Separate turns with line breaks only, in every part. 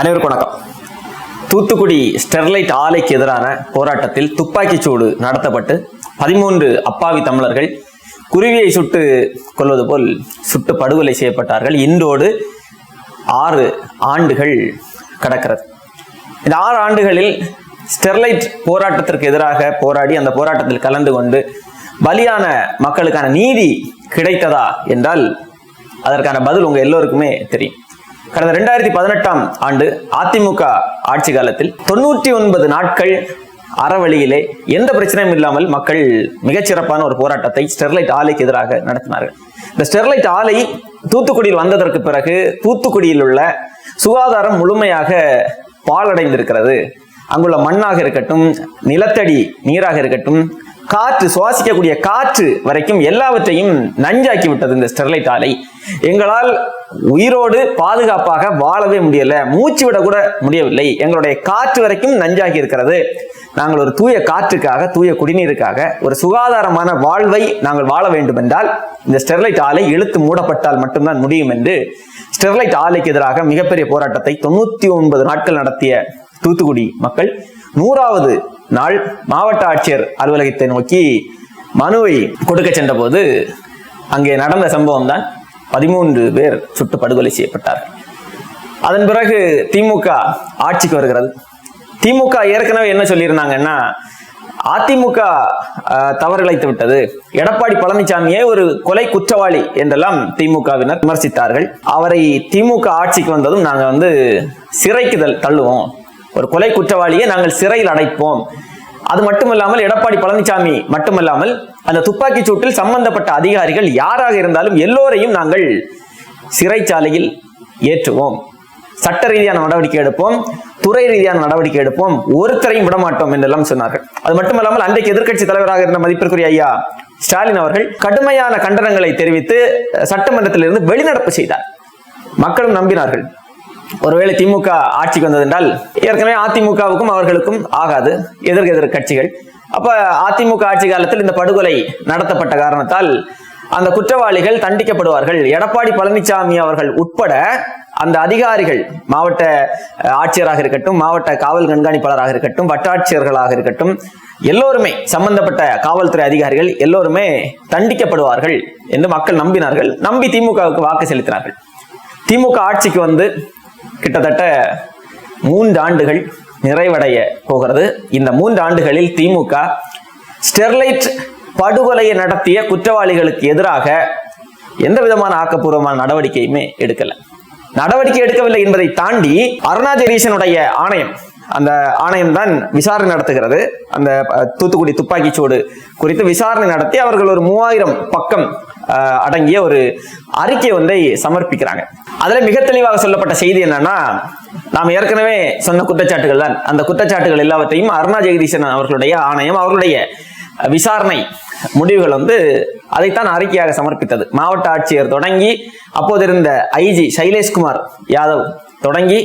அனைவருக்கும் வணக்கம். தூத்துக்குடி ஸ்டெர்லைட் ஆலைக்கு எதிரான போராட்டத்தில் துப்பாக்கிச் சூடு நடத்தப்பட்டு பதிமூன்று அப்பாவி தமிழர்கள் குருவியை சுட்டு கொள்வது போல் சுட்டு படுகொலை செய்யப்பட்டார்கள். இன்றோடு ஆறு ஆண்டுகள் கடக்கிறது. இந்த ஆறு ஆண்டுகளில் ஸ்டெர்லைட் போராட்டத்திற்கு எதிராக போராடி அந்த போராட்டத்தில் கலந்து கொண்டு பலியான மக்களுக்கான நீதி கிடைத்ததா என்றால் அதற்கான பதில் உங்க எல்லோருக்குமே தெரியும். கடந்த ரெண்டாயிரத்தி பதினெட்டாம் ஆண்டு அதிமுக ஆட்சி காலத்தில் தொண்ணூற்றி ஒன்பது நாட்கள் அறவழியிலே எந்த பிரச்சனையும் இல்லாமல் மக்கள் மிகச்சிறப்பான ஒரு போராட்டத்தை ஸ்டெர்லைட் ஆலைக்கு எதிராக நடத்தினார்கள். இந்த ஸ்டெர்லைட் ஆலை தூத்துக்குடியில் வந்ததற்கு பிறகு தூத்துக்குடியில் உள்ள சுகாதாரம் முழுமையாக பாலடைந்திருக்கிறது அங்குள்ள மண்ணாக இருக்கட்டும் நிலத்தடி நீராக இருக்கட்டும் காற்று சுவாசிக்கக்கூடிய காற்று வரைக்கும் எல்லாவற்றையும் நஞ்சாக்கி விட்டது இந்த ஸ்டெர்லைட் ஆலை. எங்களால் உயிரோடு பாதுகாப்பாக வாழவே முடியல மூச்சு விட கூட முடியவில்லை. எங்களுடைய காற்று வரைக்கும் நஞ்சாகி இருக்கிறது. நாங்கள் ஒரு தூய காற்றுக்காக தூய குடிநீருக்காக ஒரு சுகாதாரமான வாழ்வை நாங்கள் வாழ வேண்டும் என்றால் இந்த ஸ்டெர்லைட் ஆலை இழுத்து மூடப்பட்டால் மட்டும்தான் முடியும் என்று ஸ்டெர்லைட் ஆலைக்கு எதிராக மிகப்பெரிய போராட்டத்தை தொண்ணூத்தி ஒன்பது நாட்கள் நடத்திய தூத்துக்குடி மக்கள் நூறாவது நாள் மாவட்ட ஆட்சியர் அலுவலகத்தை நோக்கி மனுவை கொடுக்க சென்றபோது அங்கே நடந்த சம்பவம் தான் பதிமூன்று பேர் சுட்டு படுகொலை செய்யப்பட்டார்கள். அதன் பிறகு திமுக ஆட்சிக்கு வருகிறது. திமுக ஏற்கனவே என்ன சொல்லியிருந்தாங்கன்னா அதிமுக அஹ், தவறிழைத்து விட்டது. எடப்பாடி பழனிசாமியே ஒரு கொலை குற்றவாளி என்றெல்லாம் திமுகவினர் விமர்சித்தார்கள். அவரை திமுக ஆட்சிக்கு வந்ததும் நாங்கள் வந்து சிறைக்கு தள்ளுவோம். ஒரு கொலை குற்றவாளியை நாங்கள் சிறையில் அடைப்போம். அது மட்டுமல்லாமல் எடப்பாடி பழனிசாமி மட்டுமல்லாமல் அந்த துப்பாக்கிச் சூட்டில் சம்பந்தப்பட்ட அதிகாரிகள் யாராக இருந்தாலும் எல்லோரையும் நாங்கள் சிறைச்சாலையில் ஏற்றுவோம். சட்ட ரீதியான நடவடிக்கை எடுப்போம். துறை ரீதியான நடவடிக்கை எடுப்போம். ஒருத்தரையும் விடமாட்டோம் என்றெல்லாம் சொன்னார்கள். அது மட்டுமல்லாமல் அன்றைக்கு எதிர்க்கட்சி தலைவராக இருந்த மதிப்பிற்குரிய ஐயா ஸ்டாலின் அவர்கள் கடுமையான கண்டனங்களை தெரிவித்து சட்டமன்றத்திலிருந்து வெளிநடப்பு செய்தார். மக்களும் நம்பினார்கள். ஒருவேளை திமுக ஆட்சிக்கு வந்ததென்றால் ஏற்கனவே அதிமுகவுக்கும் அவர்களுக்கும் ஆகாது எதிர்க்க எதிர் கட்சிகள். அப்ப அதிமுக ஆட்சி காலத்தில் இந்த படுகொலை நடத்தப்பட்ட காரணத்தால் அந்த குற்றவாளிகள் தண்டிக்கப்படுவார்கள். எடப்பாடி பழனிசாமி அவர்கள் உட்பட அந்த அதிகாரிகள் மாவட்ட ஆட்சியராக இருக்கட்டும் மாவட்ட காவல் கண்காணிப்பாளராக இருக்கட்டும் வட்டாட்சியர்களாக இருக்கட்டும் எல்லோருமே சம்பந்தப்பட்ட காவல்துறை அதிகாரிகள் எல்லோருமே தண்டிக்கப்படுவார்கள் என்று மக்கள் நம்பினார்கள். நம்பி திமுகவுக்கு வாக்கு செலுத்தினார்கள். திமுக ஆட்சிக்கு வந்து கிட்டத்தட்ட மூன்று ஆண்டுகள் நிறைவடைய போகிறது. இந்த மூன்று ஆண்டுகளில் திமுக ஸ்டெர்லைட் படுகொலையை நடத்திய குற்றவாளிகளுக்கு எதிராக எந்த விதமான ஆக்கப்பூர்வமான நடவடிக்கையுமே எடுக்கல. நடவடிக்கை எடுக்கவில்லை என்பதை தாண்டி அருணா ஜெகதீசனுடைய ஆணையம் அந்த ஆணையம் தான் விசாரணை நடத்துகிறது. அந்த தூத்துக்குடி துப்பாக்கிச்சூடு குறித்து விசாரணை நடத்தி அவர்கள் ஒரு மூவாயிரம் பக்கம் அடங்கிய ஒரு அறிக்கை ஒன்றை சமர்ப்பிக்கிறாங்க. அதுல மிக தெளிவாக சொல்லப்பட்ட செய்தி என்னன்னா நாம் ஏற்கனவே சொன்ன குற்றச்சாட்டுகள் தான். அந்த குற்றச்சாட்டுகள் எல்லாவற்றையும் அருணா ஜெகதீசன் அவர்களுடைய ஆணையம் அவர்களுடைய விசாரணை முடிவுகள் வந்து அதைத்தான் அறிக்கையாக சமர்ப்பித்தது. மாவட்ட ஆட்சியர் தொடங்கி அப்போது இருந்த ஐஜி சைலேஷ்குமார் யாதவ் தொடங்கி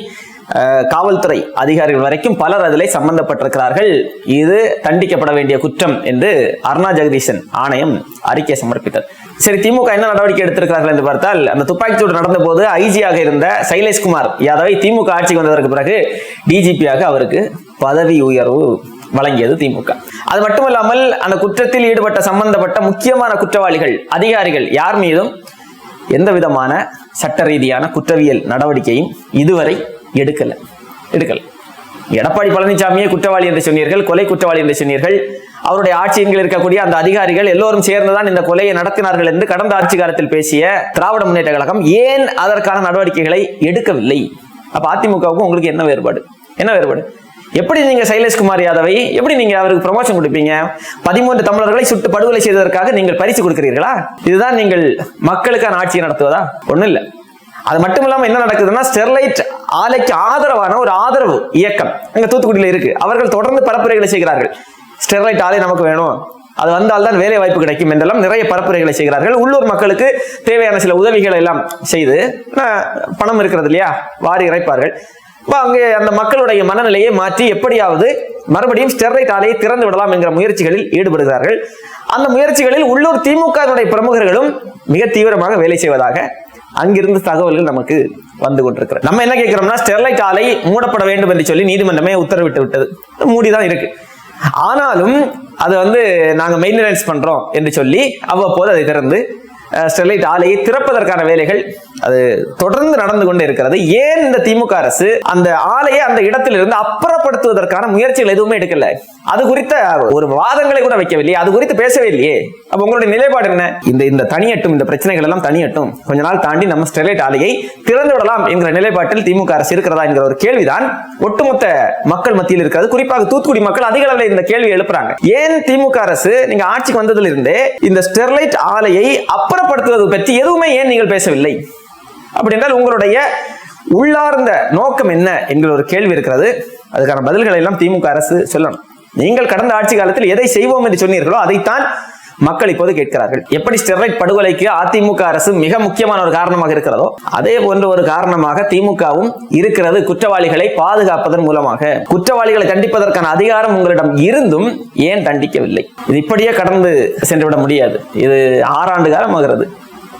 அஹ், காவல்துறை அதிகாரிகள் வரைக்கும் பலர் அதில் சம்பந்தப்பட்டிருக்கிறார்கள். இது தண்டிக்கப்பட வேண்டிய குற்றம் என்று அருணா ஜெகதீசன் ஆணையம் அறிக்கை சமர்ப்பித்தது. சரி திமுக என்ன நடவடிக்கை எடுத்திருக்கிறார்கள் என்று பார்த்தால் அந்த துப்பாக்கிச்சூடு நடந்த போது ஐஜியாக இருந்த சைலேஷ்குமார் யாதவை திமுக ஆட்சிக்கு வந்ததற்கு பிறகு டிஜிபியாக அவருக்கு பதவி உயர்வு வழங்கியது திமுக. அது மட்டுமல்லாமல் அந்த குற்றத்தில் ஈடுபட்ட சம்பந்தப்பட்ட முக்கியமான குற்றவாளிகள் அதிகாரிகள் யார் மீதும் எந்த விதமான சட்ட ரீதியான குற்றவியல் நடவடிக்கையும் இதுவரை எடுக்கல. எடுக்கல. எடப்பாடி பழனிசாமியே குற்றவாளி என்று சொன்னீர்கள் கொலை குற்றவாளி என்று சொன்னீர்கள். அவருடைய ஆட்சியில் இருக்கக்கூடிய அந்த அதிகாரிகள் எல்லோரும் சேர்ந்துதான் இந்த கொலையை நடத்தினார்கள் என்று கடந்த ஆட்சி காலத்தில் பேசிய திராவிட முன்னேற்ற கழகம் ஏன் அதற்கான நடவடிக்கைகளை எடுக்கவில்லை? அப்ப அதிமுகவுக்கும் உங்களுக்கு என்ன வேறுபாடு? என்ன வேறுபாடு? எப்படி நீங்க சைலேஷ்குமார் யாதவை எப்படி நீங்க அவருக்கு ப்ரமோஷன் கொடுப்பீங்க? பதிமூன்று தமிழர்களை சுட்டு படுகொலை செய்ததற்காக நீங்கள் பரிசு கொடுக்கிறீர்களா? இதுதான் நீங்கள் மக்களுக்கான ஆட்சியை நடத்துவதா? ஒண்ணும் இல்ல. அது மட்டும் இல்லாம என்ன நடக்குதுன்னா ஸ்டெர்லைட் ஆலைக்கு ஆதரவான ஒரு ஆதரவு இயக்கம் எங்க தூத்துக்குடியில இருக்கு. அவர்கள் தொடர்ந்து பரப்புரைகளை செய்கிறார்கள். ஸ்டெர்லைட் ஆலை நமக்கு வேணும். அது வந்தால்தான் வேலை வாய்ப்பு கிடைக்கும் என்றெல்லாம் நிறைய பரப்புரைகளை செய்கிறார்கள். உள்ளூர் மக்களுக்கு தேவையான சில உதவிகளை எல்லாம் செய்து பணம் இருக்கிறது இல்லையா? வாரி இறைப்பார்கள். இப்போ அங்கே அந்த மக்களுடைய மனநிலையை மாற்றி எப்படியாவது மறுபடியும் ஸ்டெர்லைட் ஆலையை திறந்து விடலாம் என்கிற முயற்சிகளில் ஈடுபடுகிறார்கள். அந்த முயற்சிகளில் உள்ளூர் திமுகவினுடைய பிரமுகர்களும் மிக தீவிரமாக வேலை செய்வதாக அங்கிருந்து தகவல்கள் நமக்கு வந்து கொண்டிருக்கிறது. நம்ம என்ன கேட்கிறோம்னா ஸ்டெர்லைட் ஆலை மூடப்பட வேண்டும் என்று சொல்லி நீதிமன்றமே உத்தரவிட்டு விட்டது. மூடிதான் இருக்கு. ஆனாலும் அது வந்து நாங்க மெயின்டெனன்ஸ் பண்றோம் என்று சொல்லி அவ்வப்போது அதை திறந்து ஸ்டெர்லைட் ஆலையை திறப்பதற்கான வேலைகள் அது தொடர்ந்து நடந்து கொண்டே இருக்கிறது. ஏன் இந்த திமுக அரசு அந்த ஆலையை அந்த இடத்திலிருந்து அப்புறப்படுத்துவதற்கான முயற்சிகள் எதுவுமே எடுக்கல? அது குறித்த ஒரு வாதங்களை கூட வைக்கவில்லை. அது குறித்து பேசவே இல்லையே. அப்ப உங்களுடைய நிலைப்பாடு என்ன? இந்த இந்த தனியட்டும் இந்த பிரச்சனைகள் எல்லாம் தனியட்டும். கொஞ்ச நாள் தாண்டி நம்ம ஸ்டெர்லைட் ஆலையை திறந்து விடலாம் என்கிற நிலைப்பாட்டில் திமுக அரசு இருக்கிறதா என்கிற ஒரு கேள்விதான் ஒட்டுமொத்த மக்கள் மத்தியில் இருக்கிறது. குறிப்பாக தூத்துக்குடி மக்கள் அதிக அளவில் இந்த கேள்வி எழுப்புறாங்க. ஏன் திமுக அரசு நீங்க ஆட்சிக்கு வந்ததிலிருந்தே இந்த ஸ்டெர்லைட் ஆலையை அப்புறப்படுத்துவது பற்றி எதுவுமே ஏன் நீங்கள் பேசவில்லை? அப்படி என்றால் உங்களுடைய உள்ளார்ந்த நோக்கம் என்ன என்கிற ஒரு கேள்வி இருக்கிறது. அதுக்கான பதில்களை எல்லாம் திமுக அரசு சொல்லணும். நீங்கள் கடந்த ஆட்சி காலத்தில் எதை செய்வோம் என்று சொன்னீர்களோ அதைத்தான் மக்கள் இப்போது கேட்கிறார்கள். எப்படி ஸ்டெர்லைட் படுகொலைக்கு அதிமுக அரசு மிக முக்கியமான ஒரு காரணமாக இருக்கிறதோ அதே போன்ற ஒரு காரணமாக திமுகவும் இருக்கிறது குற்றவாளிகளை பாதுகாப்பதன் மூலமாக. குற்றவாளிகளை தண்டிப்பதற்கான அதிகாரம் உங்களிடம் இருந்தும் ஏன் தண்டிக்கவில்லை? இது இப்படியே கடந்து சென்றுவிட முடியாது. இது ஆறாண்டு காலம் ஆகிறது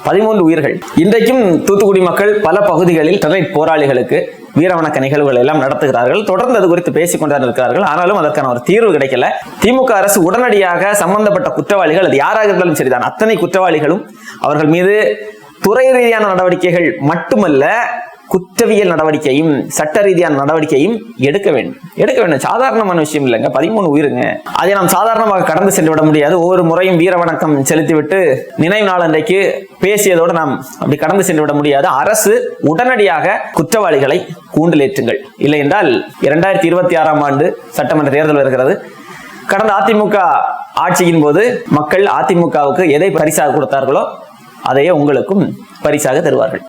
பதிமூன்று உயிர்கள். இன்றைக்கும் தூத்துக்குடி மக்கள் பல பகுதிகளில் ஸ்டெர்லைட் போராளிகளுக்கு வீரவணக்க நிகழ்வுகள் எல்லாம் நடத்துகிறார்கள். தொடர்ந்து அது குறித்து பேசிக் கொண்டு இருக்கிறார்கள். ஆனாலும் அதற்கான ஒரு தீர்வு கிடைக்கல. திமுக அரசு உடனடியாக சம்பந்தப்பட்ட குற்றவாளிகள் அது யாராக இருந்தாலும் சரிதான் அத்தனை குற்றவாளிகளும் அவர்கள் மீது துறை ரீதியான நடவடிக்கைகள் மட்டுமல்ல குற்றவியல் நடவடிக்கையும் சட்ட ரீதியான நடவடிக்கையும் எடுக்க வேண்டும். எடுக்க வேண்டும். சாதாரணமான விஷயம் இல்லைங்க. பதிமூணு உயிருங்க. அதை நாம் சாதாரணமாக கடந்து சென்று விட முடியாது. ஒவ்வொரு முறையும் வீர வணக்கம் செலுத்திவிட்டு நினைவு நாள் அன்றைக்கு பேசியதோடு நாம் அப்படி கடந்து சென்று விட முடியாது. அரசு உடனடியாக குற்றவாளிகளை கூண்டிலேற்றுங்கள். இல்லை என்றால் இரண்டாயிரத்தி இருபத்தி ஆறாம் ஆண்டு சட்டமன்ற தேர்தல் வருகிறது. கடந்த அதிமுக ஆட்சியின் போது மக்கள் அதிமுகவுக்கு எதை பரிசாக கொடுத்தார்களோ அதையே உங்களுக்கும் பரிசாக தருவார்கள்.